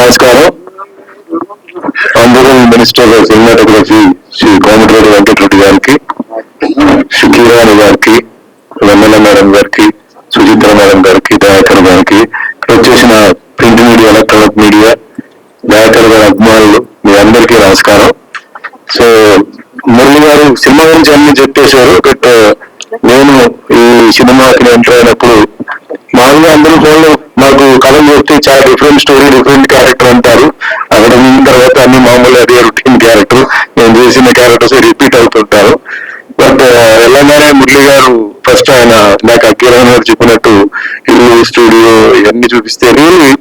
నమస్కారం అందరూ minister of cinematography Shri Komatireddy Venkatreddy గారికి శ్రీ గారికి వెన్నెల మేడం గారికి సుచిత్ర మేడం గారికి దయాకర్ గారికి ఇక్కడ వచ్చేసిన print media electronic media Dayakar గారి అభిమానులు మీ అందరికీ నమస్కారం. సో మురళి గారు సినిమా గురించి అన్ని చెప్పేశారు బట్ నేను ఈ సినిమాకి ఎంటర్ అయినప్పుడు చాలా డిఫరెంట్ స్టోరీ డిఫరెంట్ క్యారెక్టర్ అంటారు. అక్కడ తర్వాత అన్ని మామూలు అదే రొటీన్ క్యారెక్టర్ నేను చేసిన క్యారెక్టర్స్ రిపీట్ అవుతుంటారు. బట్ వెళ్ళగానే మురళి గారు ఫస్ట్ ఆయన నాకు అఖిలన్ గారు చెప్పినట్టు ఇల్లు స్టూడియో ఇవన్నీ చూపిస్తే రియల్లీ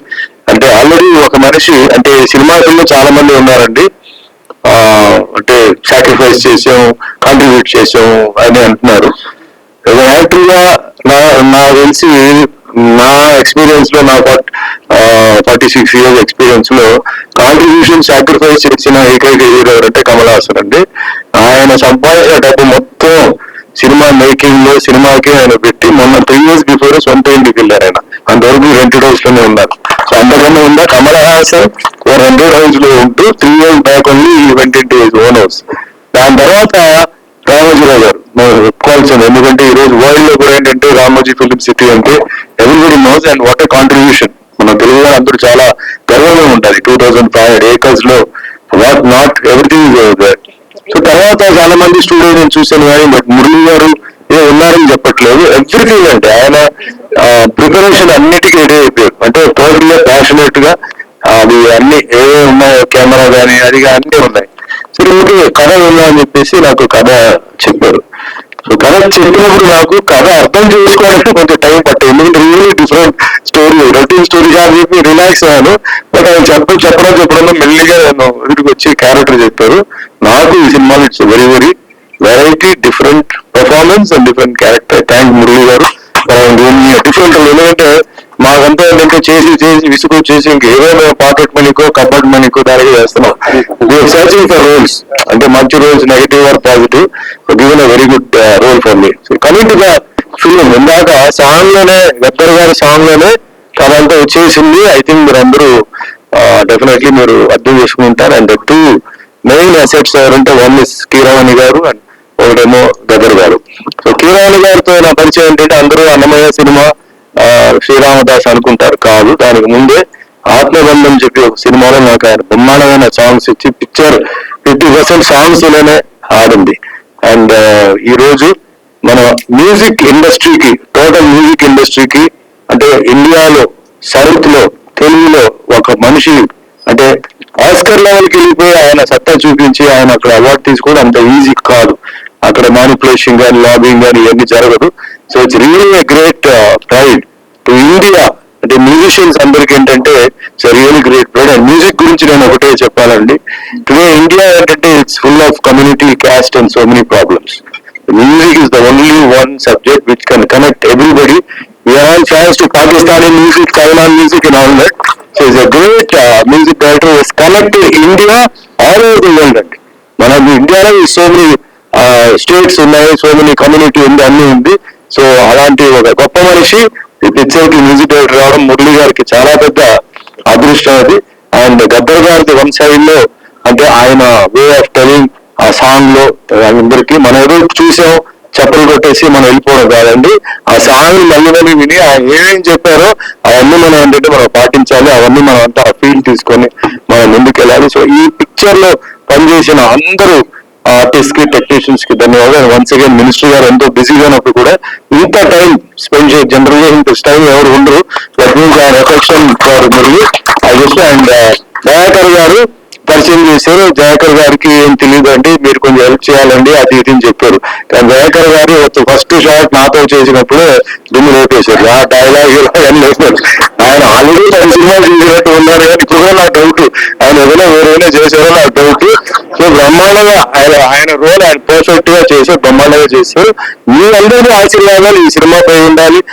అంటే ఆల్రెడీ ఒక మనిషి అంటే సినిమా ఫీల్డ్ చాలా మంది ఉన్నారండి. ఆ, అంటే సాక్రిఫైస్ చేసాం కాంట్రిబ్యూట్ చేసాం అని అంటున్నారు. యాక్టర్గా నా నా తెలిసి నా ఎక్స్పీరియన్స్లో నా ఫార్టీ సిక్స్ ఇయర్స్ ఎక్స్పీరియన్స్లో కాంట్రిబ్యూషన్ సాక్రిఫైస్ చేసిన ఏకైక హీరో అంటే కమల్ హాసన్ అండి. ఆయన సంపాదించిన డబ్బు మొత్తం సినిమా మేకింగ్లో సినిమాకి ఆయన పెట్టి మొన్న త్రీ ఇయర్స్ బిఫోర్ సొంత ఇంటికి వెళ్ళారు ఆయన. అంతవరకు రెంటెడ్ హౌస్లోనే ఉన్నారు. సో అంతకన్నా ఉందా కమల్ హాసన్ ఓ రెంటెడ్ హౌస్లో ఉంటూ త్రీ ఇయర్స్ బ్యాక్ ఓన్లీ వెంట ఇంటి ఓన్ హౌస్ దాని తర్వాత రామోజీరావు గారు ఒప్పుకోవాల్సింది. ఎందుకంటే ఈ రోజు వరల్డ్లో కూడా ఏంటంటే రామోజీ ఫిలిం సిటీ అంటే everybody knows and what contribution మన తెలుగు వాళ్ళు అందరూ చాలా గర్వంగా ఉంటారు. టూ థౌసండ్ ఫైవ్ ఏకర్స్లో వాట్ నాట్ ఎవ్రీథింగ్ సో తర్వాత చాలా మంది స్టూడెంట్ నేను చూశాను కానీ బట్ మురళి గారు ఏ ఉన్నారని చెప్పట్లేదు. ఎవ్రీథింగ్ అంటే ఆయన ప్రిపరేషన్ అన్నిటికీ రెడీ అయిపోయారు. అంటే టోటల్ ప్యాషనెట్గా అది అన్ని ఏ ఉన్నాయో కెమెరా కానీ అది అన్ని ఉన్నాయి. సరే ఓకే కథ ఉందా అని చెప్పేసి నాకు కథ చెప్పారు. సో కథ చెప్పినప్పుడు నాకు కథ అర్థం చేసుకోవడానికి కొంచెం టైం పట్టింది. ఎందుకంటే really different story routine story కాదు చెప్పి రిలాక్స్ అయ్యాను. బట్ ఆయన చెప్ప చెప్పడం చెప్పడంలో మెల్లిగా నేను ఎదుటికి వచ్చి క్యారెక్టర్ చెప్పారు. నాకు ఈ సినిమాలో it's very very variety different performance and different character thank Murali గారు. డిఫరెంట్ ఎందుకంటే మాకంతా ఏంటంటే చేసి చేసి విసుగు చేసి ఇంకేదో మేము పాకెట్ మనీకో కబడ్ మనీకో దానికి చేస్తున్నాం. సర్చింగ్ ఫర్ రోల్స్ అంటే మంచి roles negative or positive given very good role for me coming to the film ఇందాక సాంగ్లోనే గద్దర్ గారి సాంగ్లోనే అదంతా వచ్చేసింది. ఐ థింక్ మీరు అందరూ డెఫినెట్లీ మీరు అర్థం చేసుకుంటారు అండ్ టూ మెయిన్ అసెట్స్ ఎవరంటే వన్ ఇస్ కీరవాణి గారు అండ్ ఒకటేమో గదర్ గారు. సో కీరవాణి గారితో నా పరిచయం ఏంటంటే అందరూ అన్నమయ్య సినిమా శ్రీరామదాస్ అనుకుంటారు. కాదు దానికి ముందే ఆత్మబంధం చెప్పి ఒక సినిమాలో నాకు ఆయన బ్రహ్మాండమైన సాంగ్స్ ఇచ్చి పిక్చర్ ఫిఫ్టీ పర్సెంట్ సాంగ్స్లోనే ఆడింది. అండ్ ఈ రోజు మన మ్యూజిక్ ఇండస్ట్రీకి టోటల్ మ్యూజిక్ ఇండస్ట్రీకి అంటే ఇండియాలో సౌత్లో తెలుగులో ఒక మనిషి అంటే ఆస్కర్ లెవెల్కి వెళ్ళిపోయి ఆయన సత్తా చూపించి ఆయన అక్కడ అవార్డు తీసుకోవడం అంత ఈజీ కాదు. అక్కడ మ్యానిపులేషన్ కానీ లాబింగ్ కానీ ఇవన్నీ జరగదు. So it's real great pride to India solutions అందరికి ఏంటంటే so really great product music గురించి నేను ఒకటే చెప్పాలండి. టుడే ఇండియా ఏంటంటే it's full of community caste and so many problems music is the only one subject which can connect everybody we are fans to Pakistani music కైనా music in all that so is a great music director is connect India all over the world అండి మన ఇండియాలో so many states ఉన్నాయి so many community ఉంది అన్ని ఉంది. So అలాంటి ఒక గొప్ప మనిషి ఈ పిక్చర్కి మ్యూజిక్ డైరెక్టర్ రావడం మురళి గారికి చాలా పెద్ద అదృష్టం అది. అండ్ గద్దర్ గారిది వన్ సైడ్లో అంటే ఆయన వే ఆఫ్ టెలింగ్ ఆ సాంగ్లో అందరికి మనం ఏదో చూసాం చెప్పలు కొట్టేసి మనం వెళ్ళిపోవడం కాదండి. ఆ సాంగ్ మళ్ళీ మళ్ళీ విని ఆయన ఏమేం చెప్పారో అవన్నీ మనం ఏంటంటే మనం పాటించాలి అవన్నీ మనం అంతా ఫీల్ తీసుకొని మనం ముందుకెళ్ళాలి. సో ఈ పిక్చర్లో పనిచేసిన అందరూ ఆర్టిస్ట్కి టెక్నీషియన్స్కి ధన్యవాదాలు. వన్స్ అగైన్ మినిస్టర్ గారు ఎంతో బిజీగా ఉన్నప్పుడు కూడా మిగతా టైం స్పెండ్ చేసి జనరల్గా ఇంత టైం ఎవరు ఉండరు. ఎఫెక్షన్ ఫర్ మురళి అది చెప్పి అండ్ దయాకర్ గారు పరిచయం చేశారు. జయాకర్ గారికి ఏం తెలియదు అండి మీరు కొంచెం హెల్ప్ చేయాలండి అది ఇది అని చెప్పారు. కానీ జయాకర్ గారు ఫస్ట్ షాట్ నాతో చేసినప్పుడు దుమ్ము లేపేశారు. ఆ డైలాగ్ లేపారు ఆయన ఆల్రెడీ పది సినిమాలు చేసినట్టు ఉన్నారు కానీ ఇప్పుడు కూడా నాకు డౌట్ ఆయన ఏదైనా వేరేనా చేశారో నాకు డౌట్ సో బ్రహ్మాండంగా ఆయన ఆయన రోల్ ఆయన పర్ఫెక్ట్గా చేసి బ్రహ్మాండంగా చేశారు మీ అందరూ ఆశీర్వాదాలు ఈ సినిమాపై ఉండాలి.